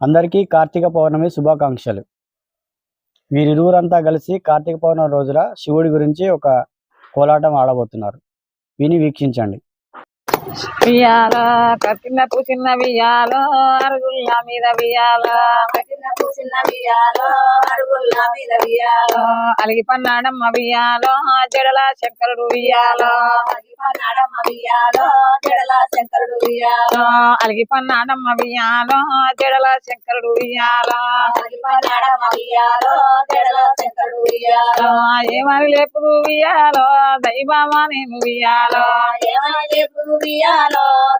అందరికీ కార్తీక పౌర్ణమి శుభాకాంక్షలు. వీరిరువురంతా కలిసి కార్తీక పౌర్ణమి రోజున శివుడి గురించి ఒక కోలాటం ఆడబోతున్నారు. విని వీక్షించండి. వియ్యాల? కట్టిన పూసిన వియ్యాల అరుగుల్ల మీద వియ్యాల? కట్టిన పూసిన వియాలో అరుగుల్ల మీద వియాలో అలిగి పన్నాడమ్మ వియాలో జడల శంకరుడు వియాలో అలిగి పన్నాడమ్మ వియాలో జడల శంకరుడు వియాలో ఏమని లేపుడు వియ్యాల దైవమా నేను వియ్యాల. ఏమని లేపు వియాలో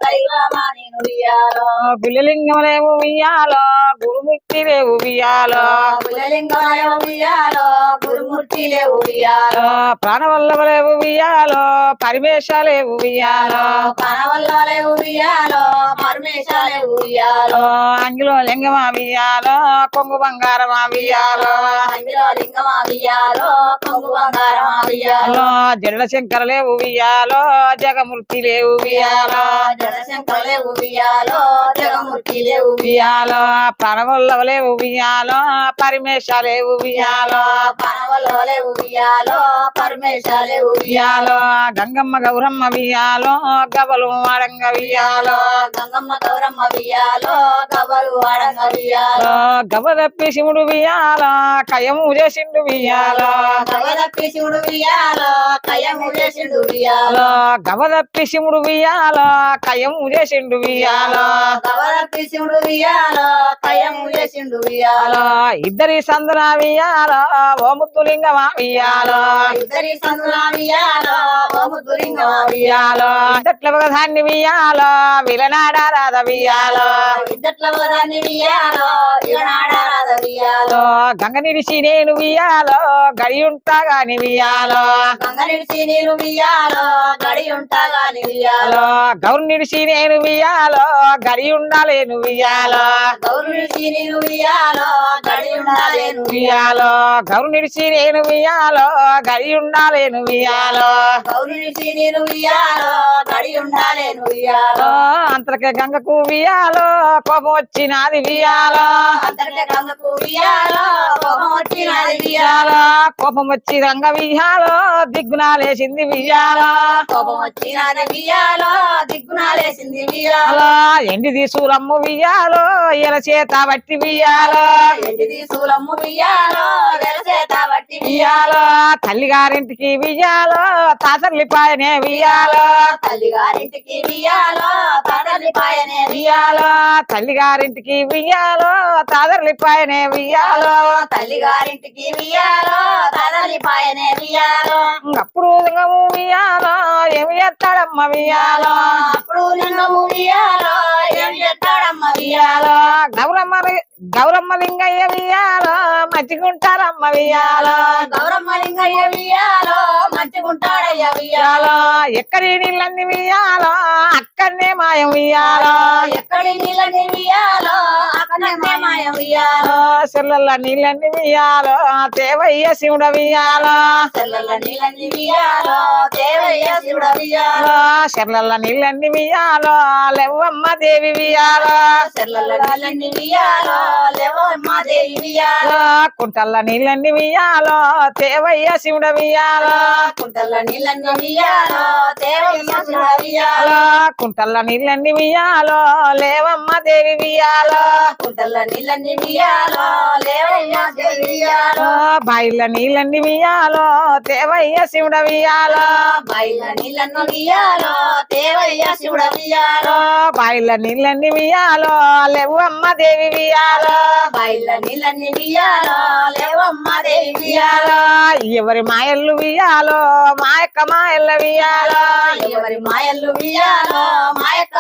దైవమా నేను వియాలో పిల్లలింగం లేవు వియ్యాల గురుముక్తి లేవు వియ్యాల బుల్లలింగాయ వియాలో గురుమూర్తి లేవు వియాలో ప్రాణవల్లభ లేవు వియ్యాల పరిమేశ లేవు వియ్యాల పనవల్ల లేవు వియాలో పరమేశ లేవు వియాలో అంగిలో లింగమా వియ్యాలో కొంగు బంగారమా వియ్యాలో అందులో లింగమా వియాలో కొంగు బంగారం వియాలో జడ శంకర లేవు వియ్యాలో జగమూర్తి లేవు వియ్యాలో జనశంకర లేవు వియాలో జగమూర్తి లేవు వియ్యాలో ప్రాణవల్లభ లేవు వియ్యాలో పరిమేశ లేవు వియ్యాలో పనవల్లో లేవు వియాలో పరమేశ లేవు వియ్యాలో గంగమ్మ గౌరమ్మ వియ్యాలో గబలు మాడంగ వియ్యాలో గంగమ్మ గౌరమ్మ వియాలో కబలు వాడంగ వియాలో గబ తప్పి శివుడు వియ్యాలో కయము చేసిండు వియ్యాలో గవదప్పి శివుడు వియాలో కయము చేసిండు వియాలో గబ తప్పి శివుడు వియ్యాలో కయము చేసిండు వియ్యాలో. గవదప్పి శివుడు వియాలో కయము చేసిండు వియాలో ఇద్దరి సందున వియ్యాలో ఓ ముద్దులింగమా వియ్యాలో. ఇద్దరి సందులా వియాలో దురింగమ వియాలో ఇద్దట్ల ఒకదాన్ని విలనాడ రాధ ఇద్దట్ల వియాలో వియాలో గంగ నేను వియ్యాలో గడి ఉంటా గాని వియ్యాలో. గంగ నిడిచి నీరు వియాలో గడి ఉంటాగాని వియాలో గౌరు నిడిసి నేను గడి వియాలో గడి గౌరు నిడిసి నేను గడి నిడిచి నీరు వియాలో గడి ఉండాలేను వియాలో అంతరకే గంగకు వియ్యాలో కోపం వచ్చినది గంగకు వియాలో కోపం వచ్చినది వియాలో కోపం వచ్చి రంగ వియ్యాలో దిగ్గునాలేసింది వియ్యాలో కోపం వచ్చినది వియాలో దిగ్గునాలేసింది వియాలో అలా ఎండిది సూరమ్ము వియ్యాలో ఎల చేత బట్టి వియ్యాలో. ఎండిది సూలమ్ము వియాలో వెలసేత బట్టి వియాలో వియ్యాలో. తల్లిగారింటికి వియ్యాలో తాతల్లిపాయనే వియ్యాలో. తల్లిగారింటికి వియాలో తాతల్లి పాయనే వియ్యాలో. తల్లిగారింటికి వియ్యాలో తాతల్లిపాయనే వియ్యాలో. తల్లిగారింటికి వియాలో తాతల్లి పాయనే వియాలో అప్పుడు వియ్యాలో. ఏమి ఎత్తాడమ్మ వియ్యాలో? అప్పుడు లింగము వియాలో ఏం చెప్తాడమ్మ వియాలో వియ్యాలో గౌరమ్మ లింగయ్య వియ్యాలో మచ్చిగుంటారమ్మ వియ్యాలో గౌరమ్మ లింగయ్య వియాలో మంచిగుంటాడయ్య వియాలో వియ్యాలో ఎక్కడి నీళ్ళన్ని వియ్యాలో అక్కడనే మాయం వియ్యాలో ఎక్కడి నీళ్ళని వియాలో అక్కడే మాయ వియాలో చెల్లెల్ల నీళ్ళన్ని వియ్యాలో దేవయ్య శివుడ వియ్యాలో చెల్లెల నీళ్ళని వియాలో దేవయ్య శివుడ వియాలో చెల్లెల్ల నీళ్ళన్ని వియ్యాలో లెవ్వమ్మ దేవి వియ్యాలో చెల్లెల నీళ్ళని వియాలో కుంటల్ల నీళ్ళన్ని వియ్యాలో దేవయ్య శివుడ వియాలో దేవయ్య శివుడ వియాలో కుంటల్ల నీళ్ళన్ని వియ్యాలో లేవమ్మ దేవి వియ్యాలో. కుంటల నీళ్ళని వియాలో లేవయ్య దేవి వియాలో బాయిల నీళ్ళన్ని వియ్యాలో దేవయ్య శివుడ వియ్యాలో. బయల నీళ్ళను వియాలో దేవయ్య శివుడ వియాలో బాయిల నీళ్ళన్ని వియ్యాలో లేవమ్మ దేవి వియ్యాలో. బయల నీళ్ళని వియాలో లేవమ్మ దేవి వియాలో ఎవరి మాయల్లు వియ్యాలో మా యొక్క మాయల్ల వియ్యాలో. ఎవరి మాయలు వియాలో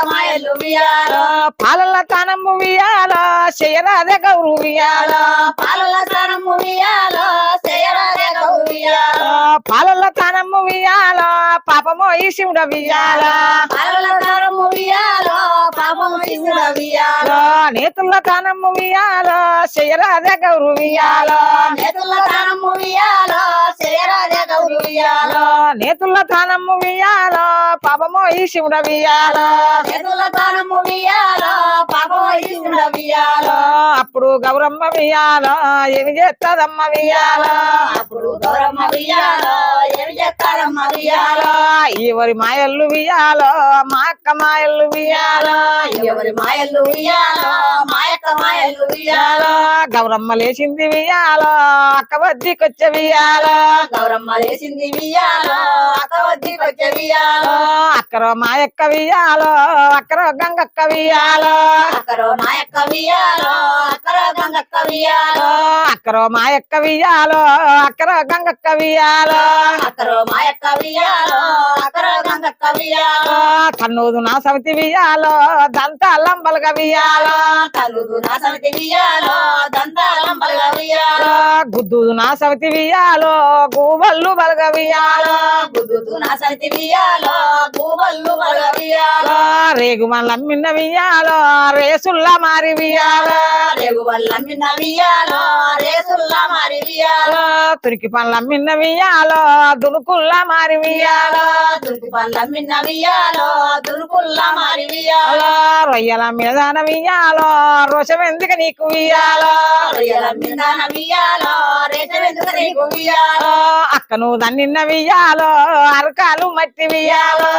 మాయలు వియాలో పాలల తానమ్ము వియ్యాలో చేయరాదే గౌరు పాలల స్థానము వియాలో చేయరాదే గౌరు వియాలో పాలల తానమ్ము వియ్యాలో పాపమో ఈ శివుడ వియాలో పాలల వియాలో నేతుల తానమ్ము వియాలో శయరాజ గౌరు వియాలో నేతుల దానము వియాలో శరీరాజ గౌరు వియాలో నేతుల తానమ్ము వియాలో పాపమో ఈ శివుడ వియాలో నేతుల దానము వియాలో పాపము శివుడ వియాలో అప్పుడు గౌరమ్మ వియాలో ఏమి చేస్తాదమ్మ వియాలో అప్పుడు గౌరమ్మ వియాలో ఏమి చెప్తారమ్మ వియాలో ఎవరి మాయల్లు వియాలో మా అక్క మాయల్లు వియాలో ఎవరి మాయలు వియాలో వియాలో గౌరమ్మ లేచింది వియాలో అక్క వద్దీకొచ్చే వియాలో గౌరమ్మ లేచింది వియాలో అక్క వద్దీకొచ్చే వియాలో అక్కరో మాయక్క వియాలో అక్కరో గంగక్క వియాలో అక్కరో నాయక్క వియాలో అక్కరో గంగక్క వియాలో అక్కరో మాయక్క వియాలో అక్కరో గంగక్క వియాలో అక్కరో మాయక్క వియాలో అక్కరో గంగక్క వియాలో తన్నూదు నా సమితి వియాలో దంతాలంబలుగా వియాలో కలుగు నా సమితి వియాలో దంతాలంబలుగా వియాలో గుద్దుదు నా సమితి వియాలో గూబల్లు బలగ వియాలో గుద్దుతూ నా సమితి వియాలో గూబల్లు బలగ వియాలో రేగు మల్లమ్మిన్న వియాలో రేసుల్లా మారి వియాలో రేగు వల్ల మిన్న వియాలో రేసుల్లా మారి వియాలో తురికి పనులమ్మిన్న వియాలో దునుకుల్లా మారి వియాలో దుర్గు పళ్ళ మిన్న వియాలో దుర్గుల్లా మారి వియాలో రొయ్యల మీదాన వియాలో రోషం ఎందుకు నీకు వియాలో అక్కను నిన్న వియాలో అరకాలు మట్టి వియాలో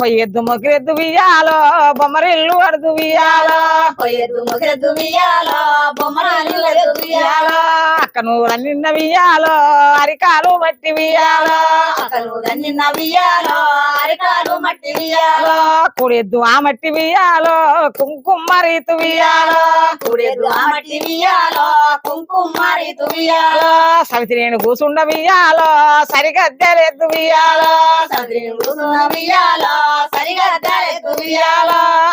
పొయ్యెద్దు మొగిరెద్దు వియాలో బొమ్మరిల్లు అడుదు వియాలో పొయ్యెద్దు ముగిరెద్దు వియాలో బొమ్మరాలు ఎద్దు వియాలో వియాలో అక్క నువ్వు దన్నిన్న వియాలో అరికాలు మట్టి వియాలో అక్కను నిన్న వియాలో అరకాలు మట్టి వియాలో కుడెద్దు ఆ మట్టి వియాలో కుంకుమ రీతు వియాలో కూడెద్దు ఆ మట్టి వియాలో కుంకుమ రీతు వియాలో సవితి నేను కూసుండ వియాలో సరిగద్దెలెద్దు వియాలో సదిరిని కూసున్న వియాలో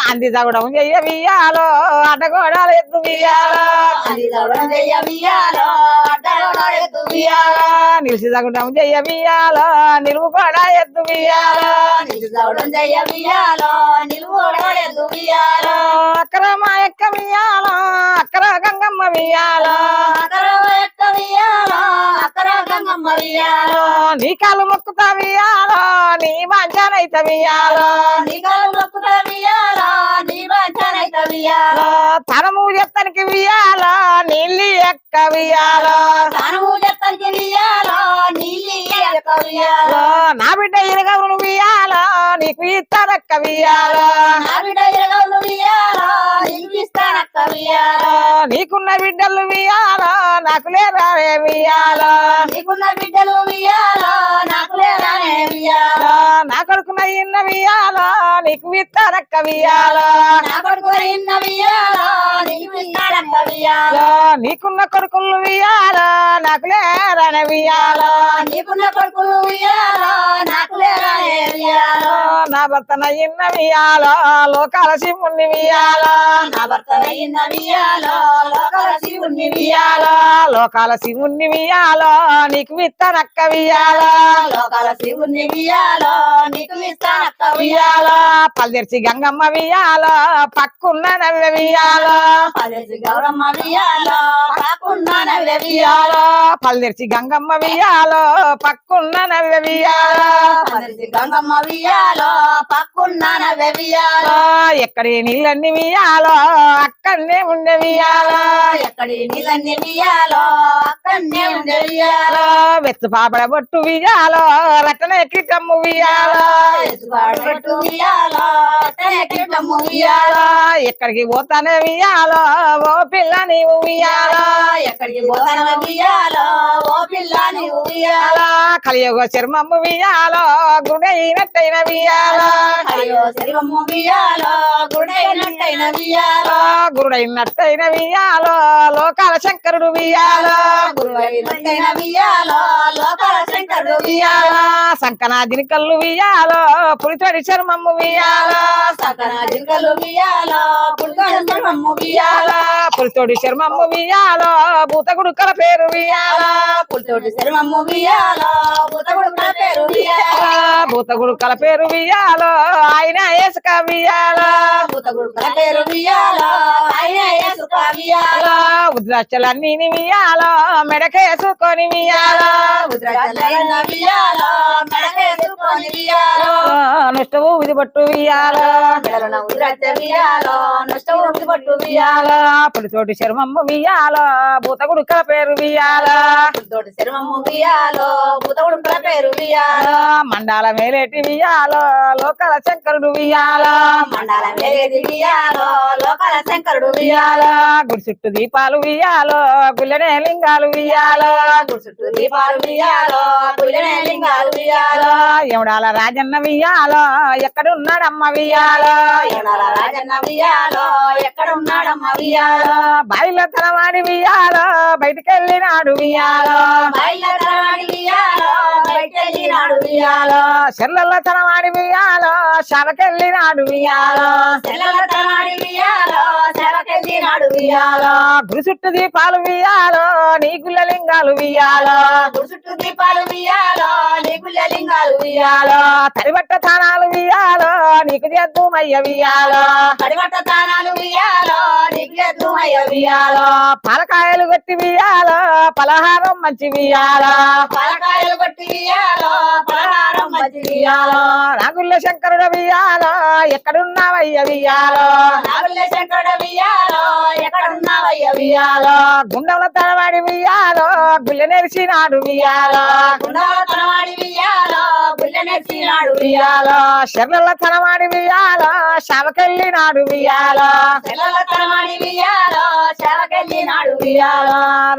అంది తగడం చెయ్య వియాలో అడ్డగోడాలు ఎద్దు వియాలో అది చెయ్య వియాలో అడ్డగోడ ఎద్దు వియాలో నిలిచి తగడం చెయ్య వియాలో నిలువు కూడా ఎద్దు వియాలో నిజ దవడం చెయ్య వియాలో నిలువోడ ఎద్దు వియాలో అక్కర మా యొక్క వియాలో అక్కర గంగమ్మ వియాలో అక్కర ఎక్క వియాలో అక్కర గంగమ్మ వియాలో నీ కాలు మొక్కుతా వియాలో నీ మంచానైత వియాలో నిగలు మొక్కుత వియాలో నీ బాధ్యనైత వియాలో తనము చెత్తనికి వియాలో నీళ్ళు ఎక్క తాను నా బిడ్డ ఇరగవును వియాలో నీకు ఇస్తారక్క వియాలో నా బిడ్డ ఇరగవులు వియాలో నీకు ఇస్తానక్క వియాలో నీకున్న బిడ్డలు వియాలో నాకు లేరావే వియాలో నీకున్న బిడ్డలు వియాలో నాకు లేరానే వియాలో నా కొడుకున్న ఇన్న వియాలో నీకు ఇస్తారక్క వియాలో నా కొడుకు ఇన్న వియాలో నీకు వియాలో నీకున్న కొడుకులు వియాలో నాకు లేరనే వియాలో నీకున్న కొడుకులు వియాలో నాకు లేరానే వియాలో నా భర్త నయ్యిన్న వియాలో లోకాల శివుణ్ణి వియాలో నా భర్త ఇన్న వియాలో శివుణ్ణి వియాలో వియాలో లోకాల శివుణ్ణి వియాలో నీకు విత్తనక్క వియాలో లోకాల శివుణ్ణి వియాలో నీకు ఇస్తానక్క వియాలో పల్లెర్చి గంగమ్మ వియాలో పక్కున్న నవ్వె వియాలో పదేసి గౌరమ్మ వియాలో నవ్వే వియాలో వియాలో పల్లెర్చి గంగమ్మ వియాలో పక్కున్న నవ్వె వియాలో పదేసి గంగమ్మ వియాలో పక్కున్న నవ్వే వియాలో ఎక్కడి నీళ్ళన్ని వియాలో అక్కడనే ఉండే వియాలో ఎక్కడి నీళ్ళన్ని వియాలో అక్కడనే ఉండే వియాలో వెత్తు పాపడ బొట్టు వియాలో రటన ఎక్కి కమ్ము వియాలో కిట్టము వియాలో వియాలో ఎక్కడికి పోతానే వియాలో ఓ పిల్ల నీవు వియాలో ఎక్కడికి కలియుగ చర్మము వియాలో గుడైనట్టయిన వియాలో శరీరము వియాలో లోకాల శంకరుడు వియాలో గురువైనట్టయిన వియాలో లోకాల శంకరుడు వియాలో వియాలో సంకనాదిని కళ్ళు వియాలో పులితోడి చర్మము వియాలో సకన జింకలు వియాలో పుల్కలు శర్మమ్ము వియాల పులితోటి శర్మమ్మ వియాలో భూతగుడుకల పేరు వియాలా పులితోటి శర్మమ్ము వియాల బుతగుడుకుల పేరు వియాల భూతగుడుకల పేరు వియాలో ఆయన ఏసుక వియాలా బుతగుడుకుల పేరు వియాల ఆయన యేసుక వియాల ఉద్రాక్షలన్నీ వియాలో మెడకేసుకొని వియాలా మెడకేసుకొని వియాల నుష్టవు ఇది పట్టు వియాలా పులితోటి శర్మమ్మ వియాలో భూతగుడుకల పేరు వియాలా పులితోటి శర్మమ్ము వియాల బుతగుడుకుల పేరు వియాల మండాల మేలేటి వియాలో లోకల శంకరుడు వియాలా మండల మేరేది వియాల లోకాల శంకరుడు వియాల గుడి చుట్టూ దీపాలు వియాలో గుల్లెనే లింగాలు వియాలో గుడి చుట్టూ దీపాలు వియాల పుల్లనే లింగాలు వియాల ఎవడాల రాజన్న వియాలో ఎక్కడున్నాడమ్మ వియాలో రాజన్న వియాల ఎక్కడ ఉన్నాడమ్మ వియాల బాయిలో తలవాడి వియాలో బయటికెళ్ళినాడు వియాలో వియాల బయటెళ్ళినాడు వియాల తలవాడి వియాలో శవకెళ్ళినాడు వియాలో తెల్లల తనాడి వియాల వియాల గుడి చుట్టూ దీపాలు వియాలో నీ గుల్ల లింగాలు వియాలో గుడి చుట్టూ దీపాలు వియాల నీకుల లింగాలు వియాల తడిబట్ట తానాలు వియాలో నీకు చేద్దుమయ్య వియాలో కడిమట్ట తానాలు వియాల నీకు ఎద్దుమయ్య వియాల పలకాయలు కొట్టి వియాలో పలహారం మంచి వియాలో పలకాయలు కొట్టి వియాల పలహారం మంచి వియాల రాగుల్ల శంకరుడు వియాలో ఎక్కడున్నావయ్య వియాలో నాగుల శంకర వియాల ఎక్కడున్నావయ్య వియాల గుండెల తలవాడి వియాలో గుళ్ళ నెరిసినాడు వియాలో గుండాల తనవాడి వియాల నెచ్చినాడు వియాల వియాలో శవకెళ్ళినాడు వియాలో తెల్లల తనవాడి వియాల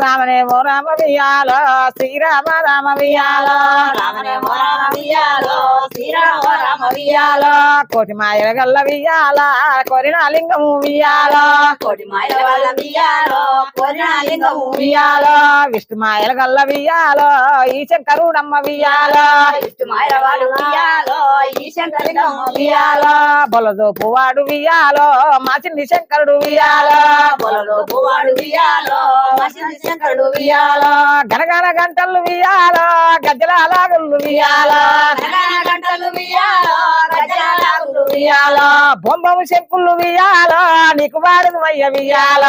రామనేమో రామ వియాలో శ్రీరామ రామ వియాలో రామనేమో రామ వియాల శ్రీరామ రామ వియాల కోటి మాయల గల్ల వియాల కొరిన లింగము వియాల కోటి మాయల వల్ల వియాల కోరిన లింగము వియాల విష్ణు మాయల గల్ల వియాల ఈ శంకరుడమ్మ వియాల విష్ణు మాయల వాళ్ళు వియాల ఈ శంకరిగమ్మ వియాల బొలదో పువాడు వియాల మా చిన్ని శంకరుడు వియాల పొలలో పువ్వాడు వియాల మసిని శంకరుడు వియాల గనగన గంటలు వియాల గజ్జల వియాల గగన గంటలు వియాల గజలాగులు వియాల బొమ్మము శంకులు వియాల నీకు వాడదు అయ్య వియాల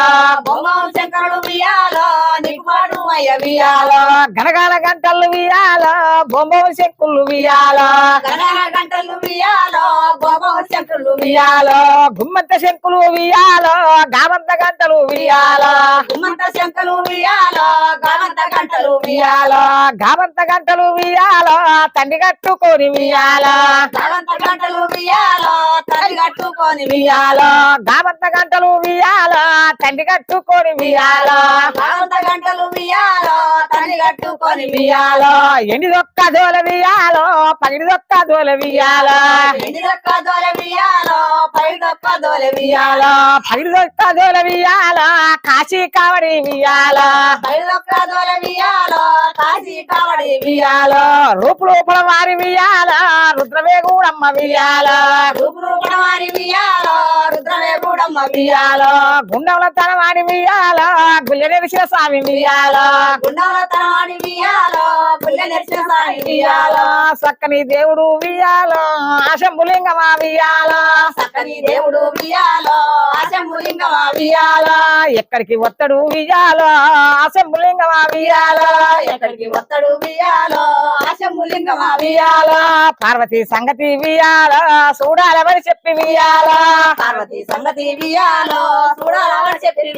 బొమ్మం శంకరుడు వియాల నిపాడు అయ్య వియాల గనగన గంటలు వియాల బొమ్మము శంకులు వియాల గగన గంటలు వియాల బొమ్మం శంకరుడు వియాల గుమ్మంత శంకులు వియాల గామంత గంటలు వియాల గుమ్మంత శంకరు వియాల గావంత గంటలు వియాల గామంత గంటలు వియాల తండ్రి కట్టుకొని వియాల గావంత గంటలు వియాల తల్లి కట్టుకొని వియాల గామంత గంటలు వియాల తండ్రి కట్టుకొని వియాల గావంత గంటలు వియాల తల్లి కట్టుకొని వియాల ఎండి దొక్క దోల వియాల పగిడి దొక్క దోల వియాల ఎండి దొక్క దోల వియాల పై దొక్క దోల వియాల పగిడి దొక్క దోల వియాల కాశీ కావడి వియాల పై దొక్క దోల వియాల కాశీ కావడి వియాల రూపు రూపల వారి వియాల రూపణ వారి వియాల రుద్రమే కూడమ్మ వియాల వియాల గుండముల తనవాడి వియాల గుళ్ళ నెరిసిన స్వామి వియాల గుండాల తనవాడి వియాల పుల్ల నరసింహ స్వామి వియాల వియాల సక్కని దేవుడు వియాల ఆశంబులింగమా వియాల సక్కని దేవుడు వియాల ఆశంభులింగమా వియాల వియాల ఎక్కడికి వత్తడు వియాల ఆశంబులింగమా వియాల ఎక్కడికి వత్తడు వియాల ఆశంభులింగమా వియాల వియాల పార్వతి సంగతి వియాల చూడాలవని చెప్పి వియాల పార్వతి సంగతి చూడాలని చెప్పి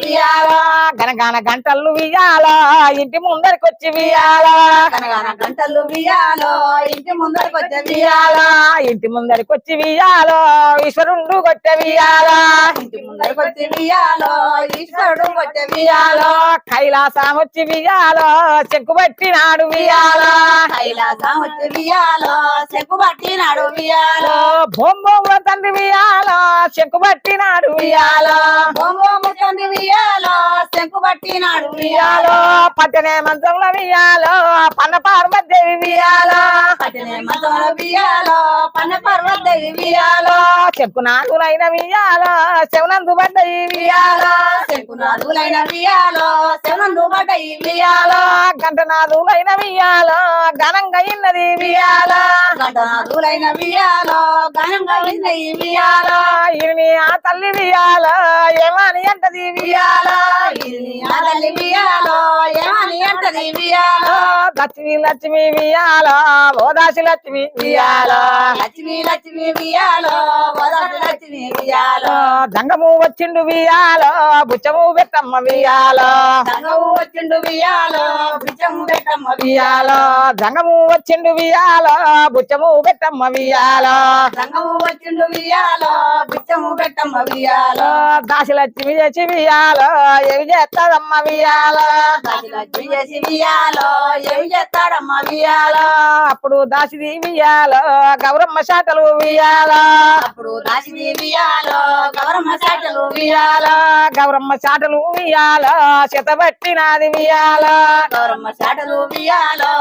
గనగాన గంటలు వియాల ఇంటి ముందరికి వచ్చి వియాల కనగాన గంటలు వియాల ఇంటి ముందరికి వచ్చే వియాల ఇంటి ముందరికి వచ్చి వియాల ఈశ్వరుండు కొట్టే వియాల ఇంటి ముందరికి వచ్చే వియాల ఈశ్వరుడు వచ్చే వియాల కైలాసం వచ్చి వియాల చెక్కు పట్టినాడు వియాల కైలాసం వచ్చే వియాల చెక్కు పట్టినాడు వియాల బొమ్మ తండ్రి వియాల చెక్కు పట్టినాడు వియాల శంకు పట్టినాడు పట్టనే మంచంలో వియాలో పన్న పార్వదేవి పట్టనే వియాలో పన్న పర్వదేవి వియాలో చెప్పు నాగులైన వియాలో శవనందు పడ్డయి వియాలో శంకునాథులైన వియాలో శవనందు పడ్డయి వియాలో వియాలో గంటనాథులైన వియాలో ఘనంగా ఇన్నది వియాలో గంటనాథులైన వియాలో ఘనంగా విన్నయి వియాలో ఇని ఆ తల్లి వియాలో ఏమని అంటది వియాలో ఇది ఆ తల్లి ఏమని అంటది వియాలో లక్ష్మి లక్ష్మి వియాలో ఓదాసి లక్ష్మి వియాలో. లక్ష్మి లక్ష్మి వియాలో వదటి లక్ష్మి వియాలో. దంగము వచ్చిండు వియాలో బుచ్చము పెట్టమ్మ వియాలో. సంగవు వచ్చిండు వియాలో బిచ్చము పెట్టమ్మ వియాలో. దంగము వచ్చిండు వియాలో బుచ్చము పెట్టమ్మ వియాలో. సంగము వచ్చిండు వియాలో బిచ్చము పెట్టమ్మ వియాలో. దాసి లక్ష్మి చేసి వియాలో ఏమి చేస్తాదమ్మ వియాలో. లక్ష్మి చేసి వియాలో ఏమి చేస్తాడమ్మ వియాలో అప్పుడు దాసిది వియాలో గౌరమ్మ శాతలు వియాలో అప్పుడు దాసిది వియాలో గౌరమ్మ సాటలు వియాలో గౌరమ్మ చాటలు వియాలో శతబట్టినాది వియాలో గౌరమ్మ సాటలు వియాలో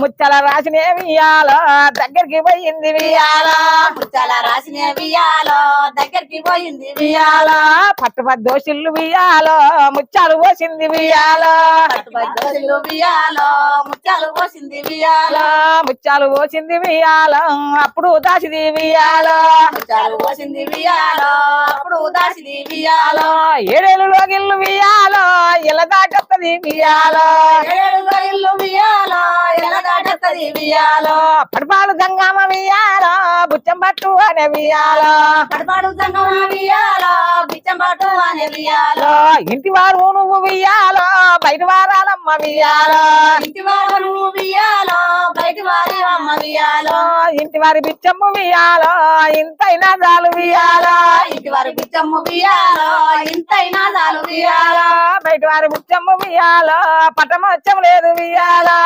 ముచ్చల రాసినే వియాలో దగ్గరికి పోయింది వియాలో ముచ్చాల రాసిన వియాలో దగ్గరికి పోయింది వియాలో వియాలో పట్టుపద్దోషులు వియాలో ముచ్చాలు పోసింది వియాలో పట్టుబద్దలు వియాలో ముత్యాలు పోసింది వియాలో ముచ్చాలు పోసింది వియాలో అప్పుడు దాసిది వియాలో ముత్యాలు పోసింది వియాలో అప్పుడు దాసిది వియాలో ఏడేళ్ళలో గిల్లు వియాలో ఇలా దాటత్తది వియాలో ఏడుగుల ఇల్లు వియాలో వియాలో పడపాలు గంగమ్మ వియాలో బుచ్చం పట్టు అనే వియాలో పడపాడు సంగమ వియాలో బిచ్చం పాటు అనే వియాలో ఇంటి వారు నువ్వు వియాలో బయట వారాలమ్మ వియాలో ఇంటి వారు వియాలో బయటి వారి అమ్మ వియాలో ఇంటి వారి బిచ్చమ్మ వియాలో ఇంతైనా చాలు వియాలో ఇంటి వారి బిచ్చమ్మ వియాలో ఇంతైనా చాలు వియాలో బయట వారి బుచ్చమ్మ వియాలో పట్టమొచ్చం లేదు వియాలో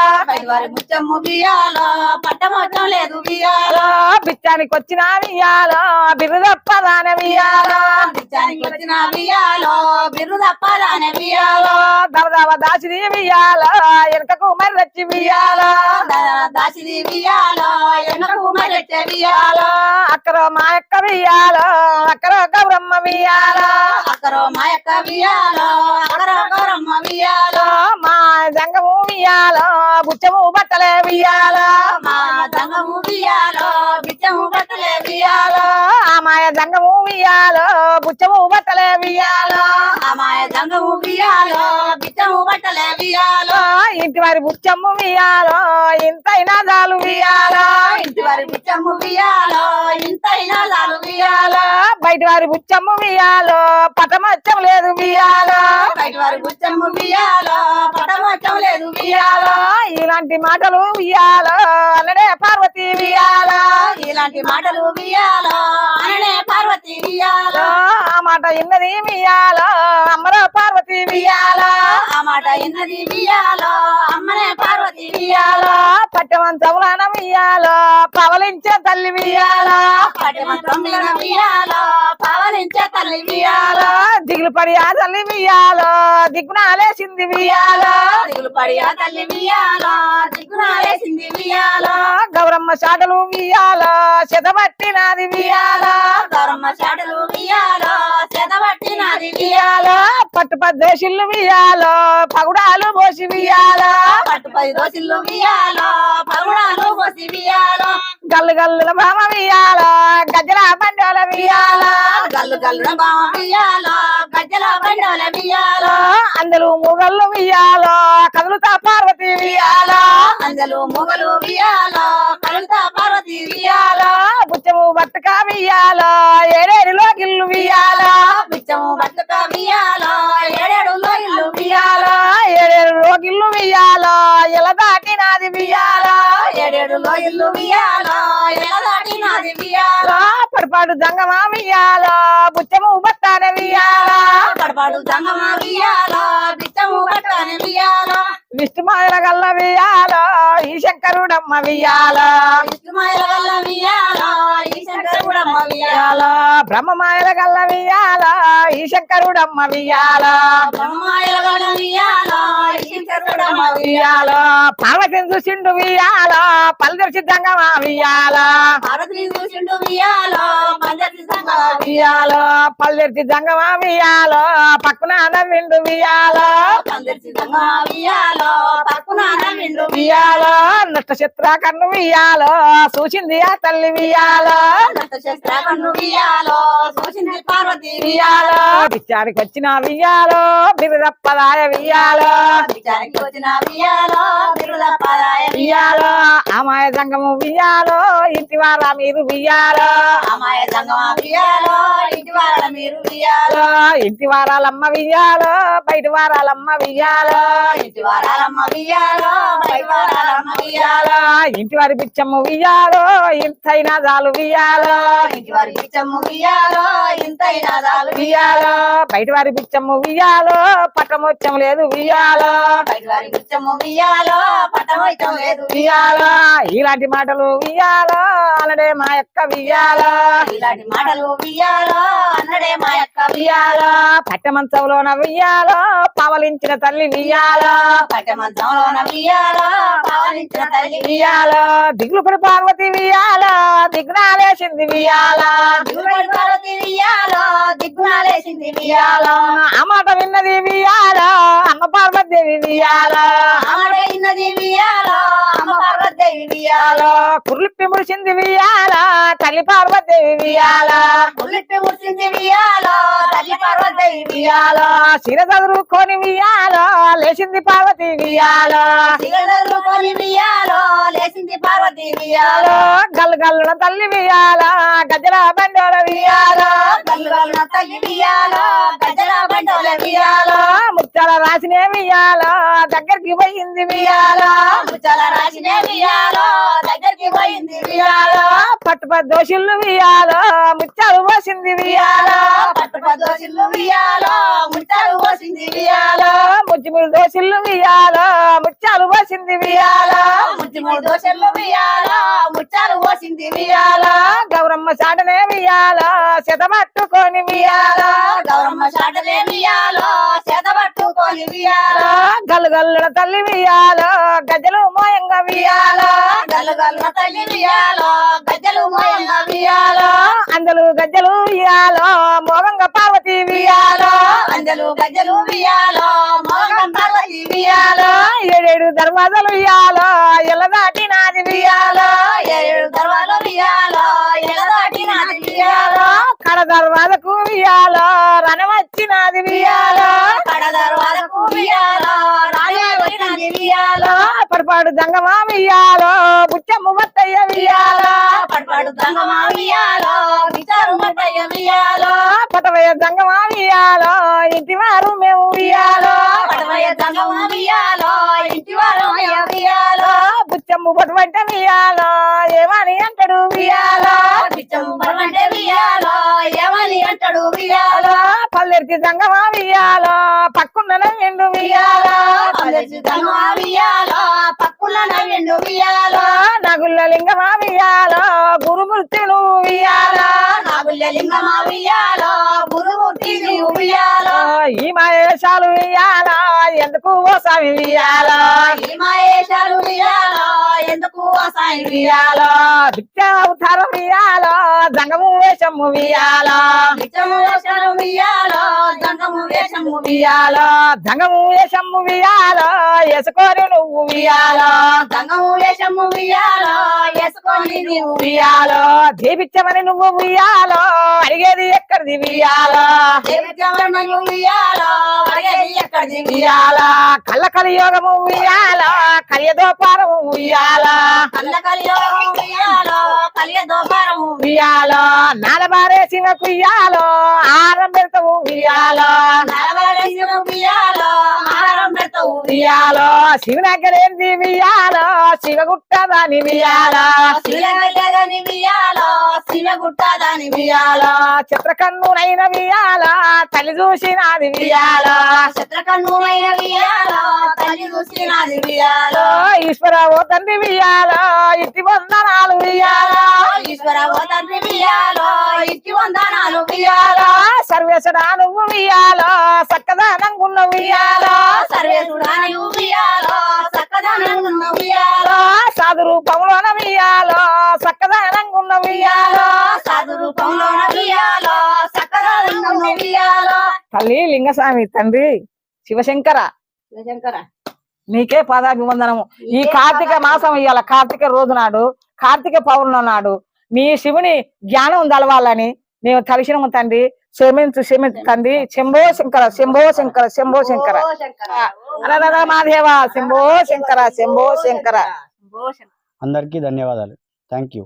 పట్టమొచ్చం లేదు వియాలో బిచ్చానికి వచ్చిన వియాలో బిరుదప్పదాన వియాలో బిచ్చానికి వచ్చిన వియాలో బిర్రు తప్పదానే వియాలో దవదవ దాసిది వియాలో వెనకకు మర్రచ్చి వియాలో దాసిది వియాలో ఎన్నకు మరెచ్చే వియాలో అక్కర మా యొక్క వియాలో అక్కర గౌరమ్మ వియాలో అక్కరో మా యొక్క వియాలో అక్కరో గౌరమ్మ వియాలో మా జంగము ఉయ్యాలో బుచ్చము బట్టలే ఉయ్యాలో. మా దంగము ఉయ్యాలో బిచ్చము బట్టలే వియాలో ఆ మాయ జంగము వియాలో బుచ్చము బట్టలే వియాలో అమాయ దంగము వియాలో బిచ్చము బట్టలే వియాలో ఇంటి వారి బుచ్చమ్ము వియాలో ఇంతైనా చాలు వియాలో ఇంటి వారి బిచ్చము వియాలో ఇంతైనా చాలు వియాలో బయట వారి బుచ్చమ్ము వియాలో పటమచ్చం లేదు వియాలో బయట వారి బుచ్చము వియాలో పటమట్టం లేదు వియాలో ఇలాంటి మాటలు వియాలో అన్నడే పార్వతి వియాలో ఇలాంటి మాటలు వియాలో అననే పార్వతి వియాలో ఆ మాట ఇన్నది వియాలో అమ్మరో పార్వతి వియాలో ఆ మాట ఎన్నది వియాలో అమ్మనే పార్వతి వియాలో పట్టమంచములన వియాలో పవలించే తల్లి వియాలో పవనించే తల్లి వియాలో దిగులు పడి ఆ తల్లి వియాలో దిగ్గునాలేసింది వియాలో దిగులు పడి ఆ తల్లి వియాలో దిగునాలేసింది వియాలో గౌరమ్మ చాటలు వియాలో చెదబట్టినది వియాలో గౌరమ్మ చాటలు వియాలో చెదబట్టినది వియాలో పట్టు పద్దేశిల్లు వియాలో పగుడాలు పోసి వియాలో పట్టు పది వియాలో పగుడాలు పోసి వియాలో గల్లు గల్లుల భామ వియాలో గజల బండోల వియాలో గల్లు గల్లున బావ వియాలో గజ్జల బండోల వియాలో అందరూ మూగళ్ళు వియాలో కదులుతా పార్వతి వియాలో అందలు మొగలు వియాలో కలుత పార్వతి వియాలో బుచ్చము బట్టక వియాలో ఏడేడులో గిల్లు వియాలో బిచ్చము బతుక వియాలో ఏడేడు లోయలు వియాలో వియాలో ఏడేడు రోగిల్లు వియాలో ఎలా దాటినాది వియాలో ఏడేడు ఇల్లు వియాలో ఎలా దాటినది వియాలో పడిపాడు దంగమా వియాలో బుచ్చము బట్టాన వియాలో పడపాడు దంగమా వియాలో బిచ్చము పట్టని వియాలో విష్ణుమాయల గల్ల వియాలో ఈ శంకరుడమ్మ వియాలో విష్ణుమాయల గల్ల వియాలో ఈ శంకరుడమ్మ వియాలో బ్రహ్మమాయల గల్ల వియాలో ఈ శంకరుడమ్మ వియాలో బ్రహ్మాయల గణ వియాలో శంకరుడమ్మ వియాలో పార్వతిని చూసిండు వియాలో పల్లెరు సిద్ధంగా వియాలో భారతిని చూసిండు వియాలో పంజరి వియాలో పల్లెరు సిద్ధంగా వియాలో పక్కన నవ్విండు వియాలో వియాలో వియాలో నక్షత్ర కన్ను వియాలో చూసింది ఆ తల్లి వియాలో పిచ్చారికి వచ్చిన వియాలో బిరుదప్పదాయ వియాలో విచారికి వియాలో అమాయ సంగము వియాలో ఇంటి వారా మీరు వియాలో అమాయ సంగమ వియాలో ఇంటి మీరు ఇంటి వారాలమ్మ వియాలో బయట వారాలమ్మ వియాలో ఇంటి వారాలమ్మ వియాలో బయట వారాలమ్మ వియాలో ఇంటి వారి పిచ్చమ్మ వియాలో ఇంతైనా చాలు వియాలో ఇంటి వారి పిచ్చమ్మ వియాలో ఇంత ఇనాదాలు వియాలో బయట వారి పిచ్చమ్మ వియాలో పట్టమొచ్చం లేదు వియాలో బయట వారి పిచ్చమ్మ వియాలో పట్టమైతం లేదు వియాలో ఇలాంటి మాటలు వియాలో అనడే మా యొక్క వియాలో ఇలాంటి మాటలు అన్నడే మా యొక్క వియాలో పట్టమంచంలోన వియాలో పవలించిన తల్లి వియాలో పట్టమంచంలోన వియాలో పావనించిన తల్లి వియాలో దిగులు పడి పార్వతి వియాలో దిగ్నాలేసింది వియాలో దిగుబడి పార్వతి వియాలో దిగ్గునాలేసింది వియాలో వియాలో ఆ మాట విన్నది వియాలో అమ్మ పార్వతీదేవి వియాలో ఆమె ఇన్నది వియాలో అమ్మ పార్వదేవి వియాలో వియాలో కుర్లిప్పి ముడిసింది వియాలో తల్లి పార్వతీదేవి వియాలో ముట్టింది వియాలో లేచింది పార్వతి వియాలో దిగదరుకొని వియాలో లేచింది పార్వతి వియాలో వియాలో గల్లు గల్లున తల్లి వియాలో గజల బండోల వియాలో కళ్ళ తల్లి వియాలో గజల బండోల వియాలో ముచ్చాల రాసినే వియాలో దగ్గరికి పోయింది వియాలో ముచ్చల రాసిన వియాలో దగ్గరికి పోయింది వియాలో వియాలో పట్టుప దోషులు వియాలో ముచ్చాలు పోసింది వియాలో పట్టుప దోషులు వియాలో ముట్టలు పోసింది వియాలో వియాలో ముచ్చిములు దోషులు వియాలో ముచ్చాలు పోసింది వియాలో ముచ్చి మూడు దోషులు వియాలో ముచ్చాలు పోసింది వియాలో గౌరమ్మ చాటనే వియాలో శతపట్టుకొని వియాలో గౌరమ్మ చాటలే వియాలో చేత పట్టుకొని వియాలో గల్లు గల్లున తల్లి వియాలో గజలు మోయంగా వియాలో గల్లు గల్లు తల్లి వియాలో గజ్జలు మోయంగా వియాలో అందలు గజ్జలు వియాలో మోగంగా పార్వతి వియాలో అంజలు గజ్జలు వియాలో మోగం పార్వతి వియాలో ఏడేడు దర్వాజలు వియాలో ఎల్ల దాటినాది వియాలో ఏడు దర్వాలో వియాలో ఎలదాటి నాది వియాలో వియాలో కడ దర్వాజకు వియాలో రణవచ్చినాది వియాలో కడ దర్వాలకు వియాలో రాజే వచ్చినది వియాలో పడిపాడు దంగమా వియాలో బుచ్చమ్మ మత్తయ్య వియాలో పడపడు దంగమా వియాలో విచారు మట్టయ్య వియాలో పటవయ్య దంగమా వియాలో ఇంటి వారు మేము వియాలో పడవయ్య దంగమా వియాలో ఇంటి వారు వియాలో బుచ్చమ్మ పటువంటి వియాలో ఏమని అంటాడు వియాలో బిచ్చము పడమంటే వియాలో ఏమని అంటాడు వియాలో పల్లెరికి దంగమా వియాలో పక్కున్న ఎండు వియాలో పల్లెసి దంగమా వియాలో పక్కుల నవ్విండు వియాలో నగుల్ల లింగమా వియాలో గురుమూర్తి నువ్వు వియాలో నాగుల్య లింగమా వియాలో గురుమూర్తి వియాలో ఈ మాయేశాలు వియాలో ఎందుకు ఓ స్వామి వియాలో ఈ మహేశాలు వియాలో ఎందుకు అసాయి వియాలో దిత్య అవతారం వియాలో దంగము వేషము వియాలో నిత్యము వేషము వియాలో దంగము వేషము వియాలో వేసుకొని నువ్వు వియాలో దంగము వేషము వియాలో వేసుకొని నీవు వియాలో దీపించమని నువ్వు వియాలో అడిగేది ఎక్కడిది ఎక్కడిది వియాలో వియాలో కళ్ళ కలియోగము వియాలో కలియదోపారము వియాలో కళ్ళ కలియోగము వియాలో కలియ దోపారము వియాలో నాలబారేసిన కుయ్యాలో ఆరం పెడతావు వియాలో నలవరేసిన వియాలో ఆహారం పెడతావు వియాలో శివనగరేంది శివగుట్టదాని వియాలో శివగలని వియాలో శివగుట్ట దాని వియాలో చిత్రకన్నునైన వియాల తల్లి చూసినది వియాల చిత్రకన్నుమైన వియాలో తల్లి చూసినది వియాలో ఈశ్వర ఓ తండ్రి వియాల ఇట్టి వందనాలు వియాల ఈశ్వర ఓ తండ్రి వియాలో ఇట్టి వందనాలు వియాలో సర్వేశ్వరా నువ్వు వియాల సర్వేశుడా నువ్వు వియాలో చక్కదనంగా వియాలో సాధు రూపంలోన సక్కదానంగున్న వియాల సాధు చక్కదనంగా వియాలో తల్లి లింగస్వామి తండ్రి శివశంకర. శంకర నీకే పాదాభివందనము. ఈ కార్తీక మాసం ఇవాళ కార్తీక రోజు నాడు కార్తీక పౌర్ణమి నాడు మీ శివుని జ్ఞానం తెలవాలని మేము తలిసినము తండ్రి. క్షమించు క్షమించు తండ్రి. శంభో శంకర శంభో శంకర శంభో శంకర. అరరర మాధేవ. శంభో శంకర శంభో శంకర. అందరికీ ధన్యవాదాలు. Thank you